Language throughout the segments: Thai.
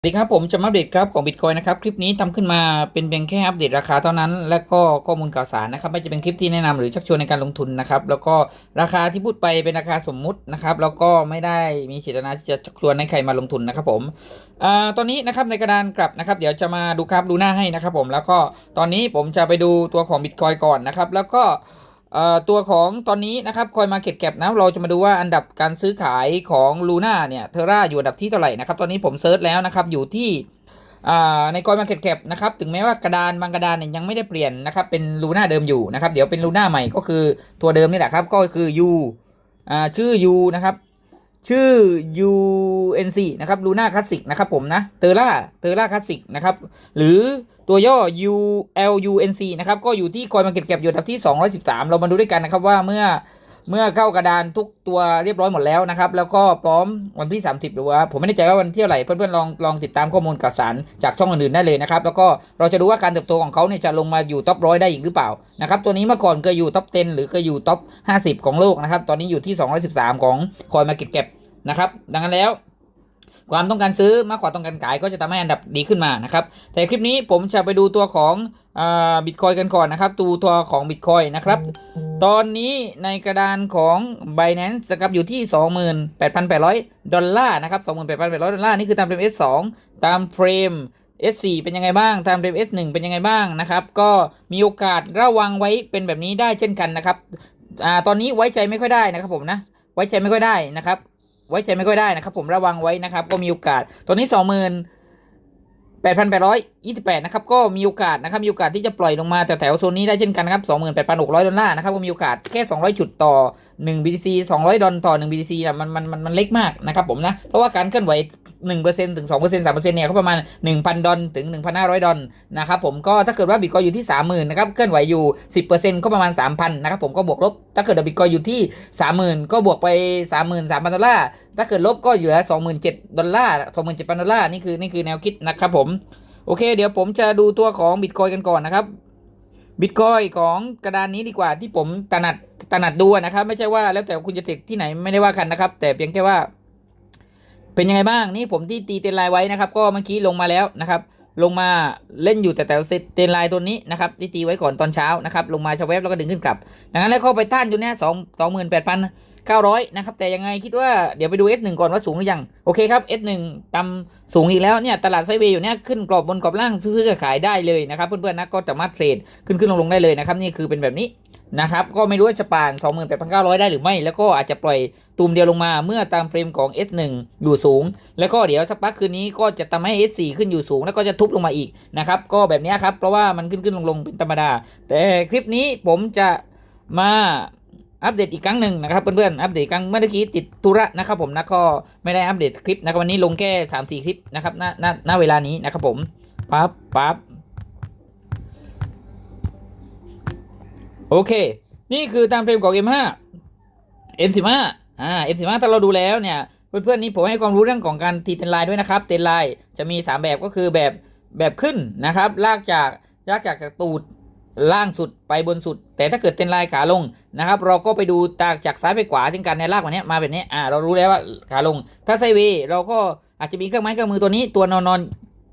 สวัสดีครับผมจะมาอัปเดตครับของบิตคอยนะครับ คลิปนี้ทำขึ้นมาเป็นเพียงแค่อัปเดตราคาเท่านั้น และก็ข้อมูลข่าวสารนะครับ ไม่จะเป็นคลิปที่แนะนำหรือชักชวนในการลงทุนนะครับ แล้วก็ราคาที่พูดไปเป็นราคาสมมุตินะครับ แล้วก็ไม่ได้มีเจตนาที่จะชักชวนให้ใครมาลงทุนนะครับผมอตอนนี้นะครับในกระดานกลับนะครับ เดี๋ยวจะมาดูครับดูหน้าให้นะครับผมแล้วก็ตอนนี้ผมจะไปดูตัวของบิตคอยก่อนนะครับ แล้วก็ ตัวของตอนนี้นะครับคอยมาเก็ตแก็บนะเราจะมาดูว่าอันดับการซื้อขายของลูน่าเนี่ยเทราอยู่อันดับที่เท่าไหร่นะครับตอนนี้ผมเซิร์ชแล้วนะครับอยู่ที่ในคอยมาเก็ตแก็บนะครับถึงแม้ว่ากระดานบางกระดานเนี่ยยังไม่ได้เปลี่ยนนะครับเป็นลูน่าเดิมอยู่นะครับเดี๋ยวเป็นลูน่าใหม่ก็คือตัวเดิมนี่แหละครับก็คือ U อ่าชื่อ U นะครับ ชื่อ UNC นะครับลูน่าคลาสสิกนะครับผมนะเทราเทราคลาสสิกนะครับ หรือตัวย่อ U L U N C นะครับ ก็อยู่ที่คอยมาเก็ตเก็บอยู่ทับที่ 213 เรามาดูด้วยกันนะครับว่าเมื่อ เมื่อเข้ากระดานทุกตัวเรียบร้อยหมดแล้วนะครับ แล้วก็พร้อมวันที่ 30หรือว่าผมไม่แน่ใจว่าวันที่เท่าไหร่เพื่อนๆลองลองติดตามข้อมูลข่าวสารจากช่องอื่นๆได้เลยนะครับ แล้วก็เราจะดูว่าการเติบโตของเขาเนี่ยจะลงมาอยู่ท็อปร้อยได้อีกหรือเปล่านะครับตัวนี้เมื่อก่อนเคยอยู่ท็อป 10 หรือเคยอยู่ท็อป 50 ของโลกนะครับ ตอนนี้อยู่ที่ 213 ของคอยมาเก็ตเก็บนะครับดังนั้นแล้วความต้องการซื้อมากกว่าต้องการขายก็จะทำให้อันดับดีขึ้นมานะครับ แต่คลิปนี้ผมจะไปดูตัวของบิตคอยกันก่อนนะครับดูตัวของบิตคอยนะครับ ตอนนี้ในกระดานของ Binance นะครับอยู่ที่ 28,800 ดอลลาร์นะครับ 28,800 ดอลลาร์นี่คือตามเฟรม S2 ตามเฟรม S4 เป็นยังไงบ้าง ตามเฟรม S1 เป็นยังไงบ้างนะครับ ก็มีโอกาสระวังไว้เป็นแบบนี้ได้เช่นกันนะครับอ่าตอนนี้ไว้ใจไม่ค่อยได้นะครับผมนะ ไว้ใจไม่ค่อยได้นะครับ ไว้ใจไม่ค่อยได้นะครับ ผมระวังไว้นะครับ ก็มีโอกาส ตอนนี้ส 8,828นแปดพันแปดร้อยยี่สิบแปดนะครับ ก็มีโอกาสนะครับ มีโอกาสที่จะปล่อยลงมาแถวแถวโซนนี้ได้เช่นกันนะครับสองหมื่นแปดพันหกร้อยดอลลาร์นะครับ ก็มีโอกาสแค่สองร้อยจุดต่อ หนึ่ง BTC สองร้อยดอลต่อหนึ่ง BTC อะมันมันมันมันเล็กมากนะครับผมนะ เพราะว่าการเคลื่อนไหวหนึ่งเปอร์เซ็นต์ถึงสองเปอร์เนี่ยก็ประมาณหนึ่งพันดอลถึงหนึ่งพันห้าร้อยดอลนะครับผมก็ถ้าเกิดว่าบิตคอยอยู่ที่สามหมื่นะครับเคลื่อนไหวอยู่สิบเปอร์เซ็นต์ก็ประมาณสามพันะครับผมก็บวกลบ ถ้าเกิดบิตคอยอยู่ที่สามหมื่นก็บวกไปสามหมื่นสามพันดอลลาร์ถ้าเกิดลบก็เหลือสองหมื่นเจ็ดดอลลาร์สองหมื่นเจ็ดพันดอลลาร์นี่คือนี่คือแนวคิดนะครับผมโอเค เดี๋ยวผมจะดูตัวของบิตคอยกันก่อนนะครับ บิตคอยของกระดานนี้ดีกว่าที่ผมตนัดตนัดดูนะครับ ไม่ใช่ว่าแล้วแต่คุณจะติดที่ไหนไม่ได้ว่ากันนะครับ แต่เพียงแค่ว่า เป็นยังไงบ้างนี่ผมที่ตีเตนไลน์ไว้นะครับ ก็เมื่อกี้ลงมาแล้วนะครับ ลงมาเล่นอยู่แต่แต่เต็นไลน์ตัวนี้นะครับที่ตีไว้ก่อนตอนเช้านะครับ ลงมาชาเวฟแล้วก็ดึงขึ้นกลับดังนั้นแล้วเข้าไปต้านอยู่เนี้ยสองสองหมื่นแปดพัน เก้าร้อยนะครับ แต่ยังไงคิดว่าเดี๋ยวไปดู S1 ก่อนว่าสูงหรือยัง โอเคครับ S1 ต่ำสูงอีกแล้วเนี่ยตลาดไซเวย์อยู่เนี้ยขึ้นกรอบบนกรอบล่างซื้อๆขายได้เลยนะครับเพื่อนๆนะก็สามารถเทรดขึ้นขึ้นลงลงได้เลยนะครับนี่คือเป็นแบบนี้นะครับก็ไม่รู้ว่าจะป่าน 28,900 ได้หรือไม่ แล้วก็อาจจะปล่อยตูมเดียวลงมาเมื่อตามเฟรมของ S1 อยู่สูง แล้วก็เดี๋ยวสักพักคืนนี้ก็จะทำให้ S4 ขึ้นอยู่สูง แล้วก็จะทุบลงมาอีกนะครับก็แบบนี้ครับเพราะว่ามันขึ้นขึ้นลงลงเป็นธรรมดา แต่คลิปนี้ผมจะมา อัปเดตอีกครั้งหนึ่งนะครับเพื่อนๆ อัปเดตครั้งเมื่อกี้ติดธุระนะครับผมนะก็ไม่ได้อัปเดตคลิปนะครับวันนี้ลงแค่สามสี่คลิปนะครับณณณเวลานี้นะครับผมปั๊บปั๊บโอเค นี่คือตามเฟรมของ M5 M15 อ่า M15 ถ้าเราดูแล้วเนี่ยเพื่อนๆนี่ผมให้ความรู้เรื่องของการตีเทนไลน์ด้วยนะครับเทนไลน์จะมี 3 แบบก็คือแบบแบบขึ้นนะครับลากจากลากจากจากตูด ล่างสุดไปบนสุด แต่ถ้าเกิดเทนไลน์ขาลงนะครับเราก็ไปดูจากจากซ้ายไปขวาถึงการในลากแบบนี้มาแบบนี้อ่าเรารู้แล้วว่าขาลง ถ้าไซเวเราก็อาจจะมีเครื่องไม้เครื่องมือตัวนี้ตัวนอนนอน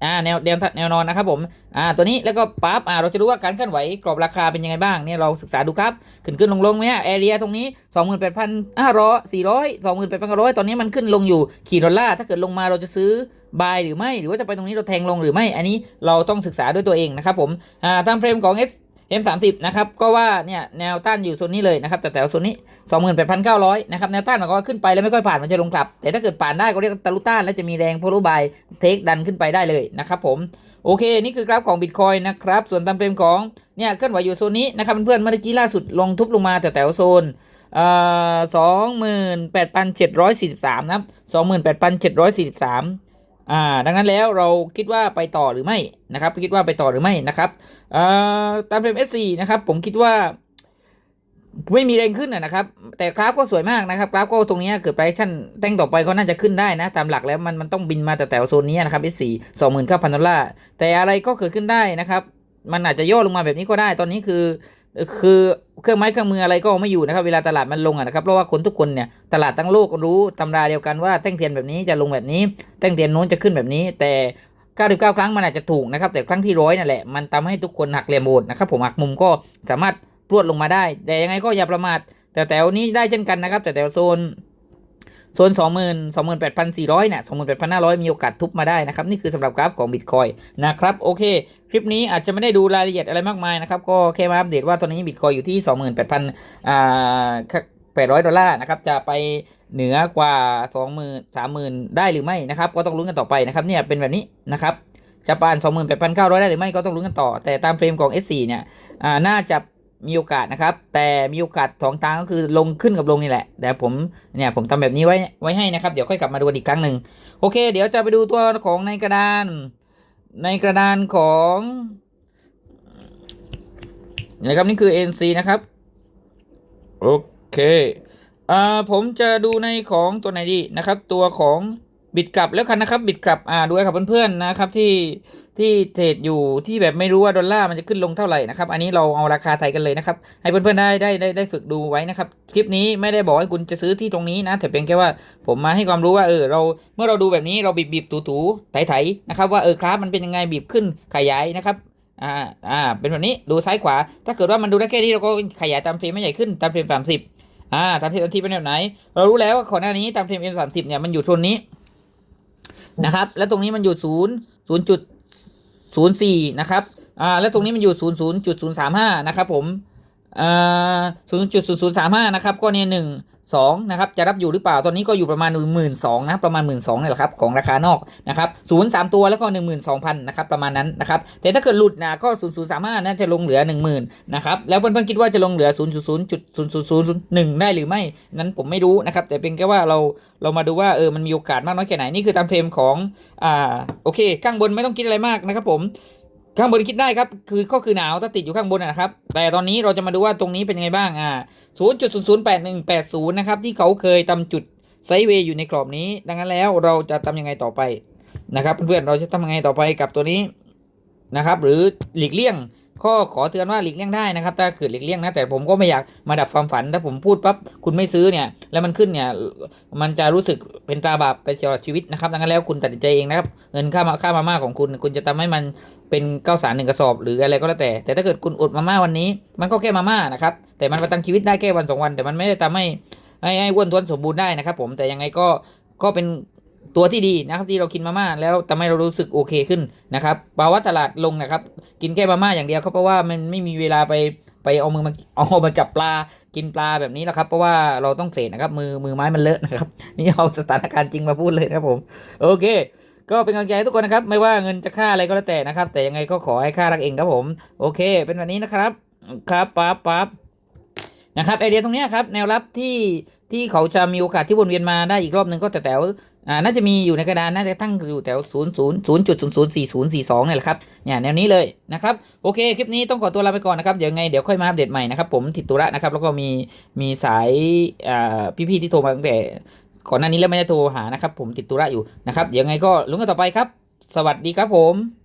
อ่าแนวแนวแนวนอนนะครับผมอ่าตัวนี้แล้วก็ปั๊บอ่าเราจะรู้ว่าการเคลื่อนไหวกรอบราคาเป็นยังไงบ้างเนี่ยเราศึกษาดูครับ ขึ้นขึ้นลงลงเนี่ยแอเรียตรงนี้ 28,500 400 28,900 ตอนนี้มันขึ้นลงอยู่ขีดดอลลาร์ถ้าเกิดลงมาเราจะซื้อบายหรือไม่หรือว่าจะไปตรงนี้เราแทงลงหรือไม่อันนี้เราต้องศึกษาด้วยตัวเองนะครับผมอ่าตามเฟรมของ S M30 นะครับก็ว่าเนี่ยแนวต้านอยู่โซนนี้เลยนะครับแต่แถวโซนนี้ 28,900 นะครับแนวต้านหมายความว่าขึ้นไปแล้วไม่ค่อยผ่านมันจะลงกลับ แต่ถ้าเกิดผ่านได้ก็เรียกตะลุต้าน แล้วจะมีแรงโพลุบายเทคดันขึ้นไปได้เลยนะครับผมโอเค นี่คือกราฟของ Bitcoin นะครับส่วนตามเฟรมของเนี่ยเคลื่อนไหวอยู่โซนนี้นะครับเพื่อนๆเมื่อกี้ล่าสุดลงทุบลงมาแต่แถวโซนเอ่อสองหมื่นแปดพันเจ็ดร้อยสี่สิบสามนะครับสองหมื่นแปดพันเจ็ดร้อยสี่สิบสาม อ่าดังนั้นแล้วเราคิดว่าไปต่อหรือไม่นะครับคิดว่าไปต่อหรือไม่นะครับเอ่อตามเฟรม S4 นะครับผมคิดว่าไม่มีแรงขึ้นนะครับ แต่กราฟก็สวยมากนะครับกราฟก็ตรงนี้เกิดไปชั่นแท่งต่อไปก็น่าจะขึ้นได้นะ ตามหลักแล้วมันมันต้องบินมาแต่แถวโซนนี้นะครับ S4 29,000ดอลลาร์แต่อะไรก็เกิดขึ้นได้นะครับ มันอาจจะย่อลงมาแบบนี้ก็ได้ ตอนนี้คือ คือเครื่องไม้เครื่องมืออะไรก็ไม่อยู่นะครับ เวลาตลาดมันลงอะนะครับเพราะว่าคนทุกคนเนี่ยตลาดทั้งโลกรู้ตำราเดียวกันว่าแท่งเทียนแบบนี้จะลงแบบนี้ แท่งเทียนโน้นจะขึ้นแบบนี้ แต่99ครั้งมันอาจจะถูกนะครับ แต่ครั้งที่ร้อยนั่นแหละมันทำให้ทุกคนหักเหลี่ยมโหดนะครับ ผมหักมุมก็สามารถพรวดลงมาได้ แต่ยังไงก็อย่าประมาทแต่แถวนี้ได้เช่นกันนะครับ แต่แถวโซน โซน20,000 28,400เนี่ย28,500 มีโอกาสทุบมาได้นะครับ นี่คือสำหรับกราฟของบิตคอยนะครับ โอเค คลิปนี้อาจจะไม่ได้ดูรายละเอียดอะไรมากมายนะครับ ก็แค่มาอัปเดตว่าตอนนี้บิตคอยอยู่ที่ 28,000อ่า800 ดอลลาร์นะครับ จะไปเหนือกว่า 20,000 30,000 ได้หรือไม่นะครับ ก็ต้องลุ้นกันต่อไปนะครับ เนี่ยเป็นแบบนี้นะครับ จะปาน 28,900 ได้หรือไม่ก็ต้องลุ้นกันต่อ แต่ตามเฟรมของ S4 เนี่ย อ่า น่าจะ มีโอกาสนะครับ แต่มีโอกาสสองทางก็คือลงขึ้นกับลงนี่แหละแต่ผมเนี่ยผมทำแบบนี้ไว้ไว้ให้นะครับ เดี๋ยวค่อยกลับมาดูอีกครั้งหนึ่งโอเค เดี๋ยวจะไปดูตัวของในกระดาน ในกระดานของนะครับนี่คือ NC นะครับโอเคอ่าผมจะดูในของตัวไหนดีนะครับ ตัวของ บิดกลับแล้วกันนะครับ บิดกลับอ่าดูให้กับเพื่อนๆนะครับที่ที่เทรดอยู่ที่แบบไม่รู้ว่าดอลลาร์มันจะขึ้นลงเท่าไหร่นะครับ อันนี้เราเอาราคาไทยกันเลยนะครับให้เพื่อนๆได้ได้ได้ได้ฝึกดูไว้นะครับ คลิปนี้ไม่ได้บอกให้คุณจะซื้อที่ตรงนี้นะ แต่เพียงแค่ว่าผมมาให้ความรู้ว่าเออเราเมื่อเราดูแบบนี้เราบีบบีบถูถูไถไถนะครับว่าเออครับมันเป็นยังไงบีบขึ้นขยายนะครับอ่าอ่าเป็นแบบนี้ดูซ้ายขวา ถ้าเกิดว่ามันดูได้แค่นี้เราก็ขยายตามเฟรมไม่ใหญ่ขึ้นตามเฟรมสามสิบอ่าตามเฟรมนาทีเป็นแบบไหน เรารู้แล้วว่าก่อนหน้านี้ตามเฟรม M สามสิบเนี่ยมันอยู่โซนนี้ นะครับ แล้วตรงนี้มันอยู่ศูนย์ศูนย์จุดศูนย์สี่นะครับอ่าแล้วตรงนี้มันอยู่ศูนย์ศูนย์จุดศูนย์สามห้านะครับผมอ่าศูนย์จุดศูนย์ศูนย์สามห้านะครับก็เนี่ยหนึ่ง สองนะครับจะรับอยู่หรือเปล่าตอนนี้ก็อยู่ประมาณหนึ่งหมื่นสองนะประมาณหมื่นสองนี่แหละครับของราคานอกนะครับศูนย์สามตัวแล้วก็หนึ่งหมื่นสองพันนะครับประมาณนั้นนะครับแต่ถ้าเกิดหลุดนะก็ศูนย์ศูนย์สามห้าน่าจะลงเหลือหนึ่งหมื่นนะครับแล้วเพื่อนๆคิดว่าจะลงเหลือศูนย์จุดศูนย์จุดศูนย์ศูนย์ศูนย์หนึ่งได้หรือไม่นั้นผมไม่รู้นะครับแต่เป็นแค่ว่าเราเรามาดูว่าเออมันมีโอกาสมากน้อยแค่ไหนนี่คือตามเฟรมของอ่าโอเคข้างบนไม่ต้องคิดอะไรมากนะครับผม ข้างบนคิดได้ครับ คือก็คือหนาวถ้าติดอยู่ข้างบนนะครับ แต่ตอนนี้เราจะมาดูว่าตรงนี้เป็นยังไงบ้างอ่า0.008180 นะครับ ที่เขาเคยทำจุดไซเวย์อยู่ในกรอบนี้ ดังนั้นแล้วเราจะทำยังไงต่อไปนะครับ เพื่อนๆเราจะทำยังไงต่อไปกับตัวนี้นะครับ หรือหลีกเลี่ยง ข้อขอเตือนว่าหลีกเลี่ยงได้นะครับถ้าเกิดหลีกเลี่ยงนะแต่ผมก็ไม่อยากมาดับความฝันถ้าผมพูดปั๊บคุณไม่ซื้อเนี่ยแล้วมันขึ้นเนี่ยมันจะรู้สึกเป็นตาบาปไปตลอดชีวิตนะครับดังนั้นแล้วคุณตัดสินใจเองนะครับเงินค่ามาค่ามาม่าของคุณ คุณจะทำให้มันเป็นข้าวสารหนึ่งกระสอบหรืออะไรก็แล้วแต่ แต่ถ้าเกิดคุณอดมาม่าวันนี้ มันก็แค่มาม่านะครับแต่มันประทังชีวิตได้แค่วันสองวัน แต่มันไม่ได้ทำให้ให้ให้อ้วนท้วนสมบูรณ์ได้นะครับผมแต่ยังไงก็ก็เป็น ตัวที่ดีนะครับที่เรากินมาม่าแล้วทำให้เรารู้สึกโอเคขึ้นนะครับภาวะตลาดลงนะครับ กินแค่มาม่าอย่างเดียวครับเพราะว่ามันไม่มีเวลาไปไปเอามือมาเอามาจับปลากินปลาแบบนี้แหละครับ เพราะว่าเราต้องเทรดนะครับ มือมือไม้มันเลอะนะครับ นี่เอาสถานการณ์จริงมาพูดเลยครับผมโอเค ก็เป็นกำลังใจให้ทุกคนนะครับ ไม่ว่าเงินจะค่าอะไรก็แล้วแต่นะครับ แต่ยังไงก็ขอให้ค่ารักเองครับผม โอเค เป็นแบบนี้นะครับ ครับปั๊บปั๊บนะครับไอเดียตรงนี้ครับแนวรับที่ที่เขาจะมีโอกาสที่วนเวียนมาได้อีกรอบหนึ่งก็แต่แถว อ่าน่าจะมีอยู่ในกระดานน่าจะตั้งอยู่แถว0 0 0จุด0 0 4 0 4 2เนี่ยแหละครับเนี่ยแนวนี้เลยนะครับโอเคคลิปนี้ต้องขอตัวลาไปก่อนนะครับเดี๋ยวไงเดี๋ยวค่อยมาอัปเดตใหม่นะครับผมติดตุระนะครับแล้วก็มีมีสายอ่าพี่ๆที่โทรมาตั้งแต่ก่อนหน้านี้แล้วไม่ได้โทรหานะครับผมติดตุระอยู่นะครับเดี๋ยวไงก็ลุ้นกันต่อไปครับ สวัสดีครับผม